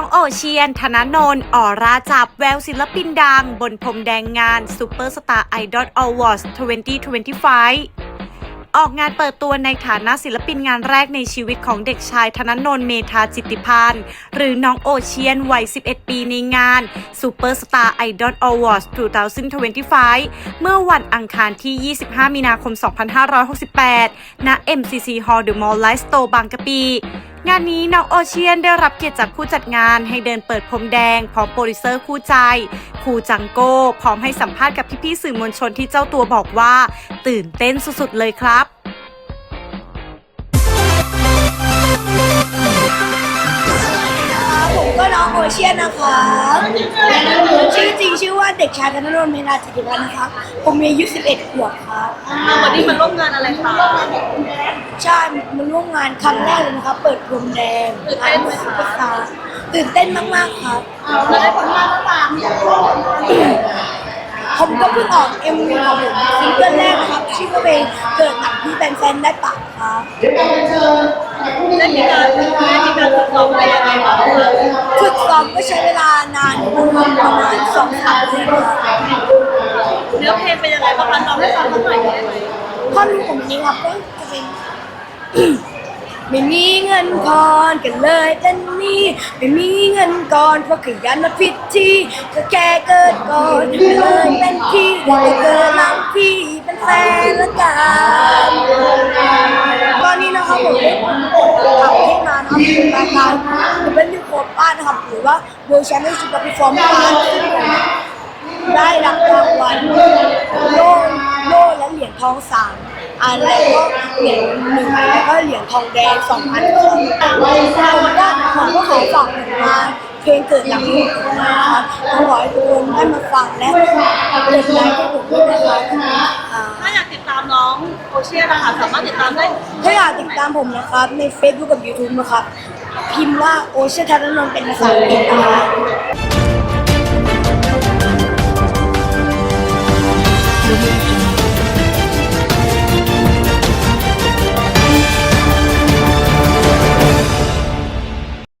น้องโอเชียน ธนนนท์ออราจับแววศิลปินดัง บนพรมแดงงาน Super Star Idol Awards 2025 ออกงานเปิดตัวในฐานะศิลปินงานแรกในชีวิตของเด็กชายธนนนท์เมธาจิตติพันธ์ หรือน้องโอเชียน วัย 11 ปีในงาน Super Star Idol Awards 2025 เมื่อวันอังคารที่ 25 มีนาคม 2568 ณ MCC Hall The Mall Life Store บางกะปี งานนี้น้องโอเชียนได้รับเกียรติจากผู้จัดงานให้เดินเปิดพรมแดงพร้อมโปรดิวเซอร์คู่ใจครูจังโก้พร้อมให้สัมภาษณ์กับพี่ๆสื่อมวลชนที่เจ้าตัวบอกว่า ตื่นเต้นสุดๆเลยครับ โอเชียนนะคะชื่อจริงชื่อว่าเด็กชายธนรนเมนาจิติพันธ์นะคะผมมีอายุ 11 ขวบครับวันนี้มาร่วมงานอะไรคะใช่มาร่วมงานครั้งแรกเลยนะครับเปิดพรมแดงงานซุปเปอร์สตาร์ตื่นเต้นมากๆครับเราได้ผลงานแล้วป่ะผมก็เพิ่งออก MV ของผมซิงเกิลแรกนะครับชื่อว่าเพลงเกิดหนังที่แฟนๆได้ปากครับได้มีการได้มีการทดลองอะไรยังไงบ้างคะ ฝึกซ้อมก็ใช้เวลานานประมาณสองสามเดือนครับเนื้อเพลงเป็นยังไงบ้างคะเราได้ฟังสักหน่อยได้ไหมท่อนผมนี้ครับก็จะเป็น ไม่มีเงินทอนกันเลยแต่นี่ไม่มีเงินก่อนเพราะขยันมาพิธีก็แค่เกิดก่อนก็เลยเป็นพี่แต่เกิ เพลงมานะครับเป็นรายการจะเป็นยูโคป้านะครับหรือว่า World Championship of Performance ซึ่งผมได้รับรางวัลโล่โล่และเหรียญทองสามอันแล้วก็เหรียญหนึ่งแล้วก็เหรียญทองแดงสองอันครับแล้วก็ผมก็ขอฝากผลงานเพลงเกิดหลังนี้นะครับขอให้ทุกคนได้มาฟังและกดไลค์ให้ผมด้วยนะครับ เชียนนะคะสามารถติดตามได้ถ้าอยากติดตามผมนะครับ ใน Facebook กับ YouTube นะครับ พิมพ์ว่าโอเชียนธนนท์เป็นภาษาอังกฤษนะคะ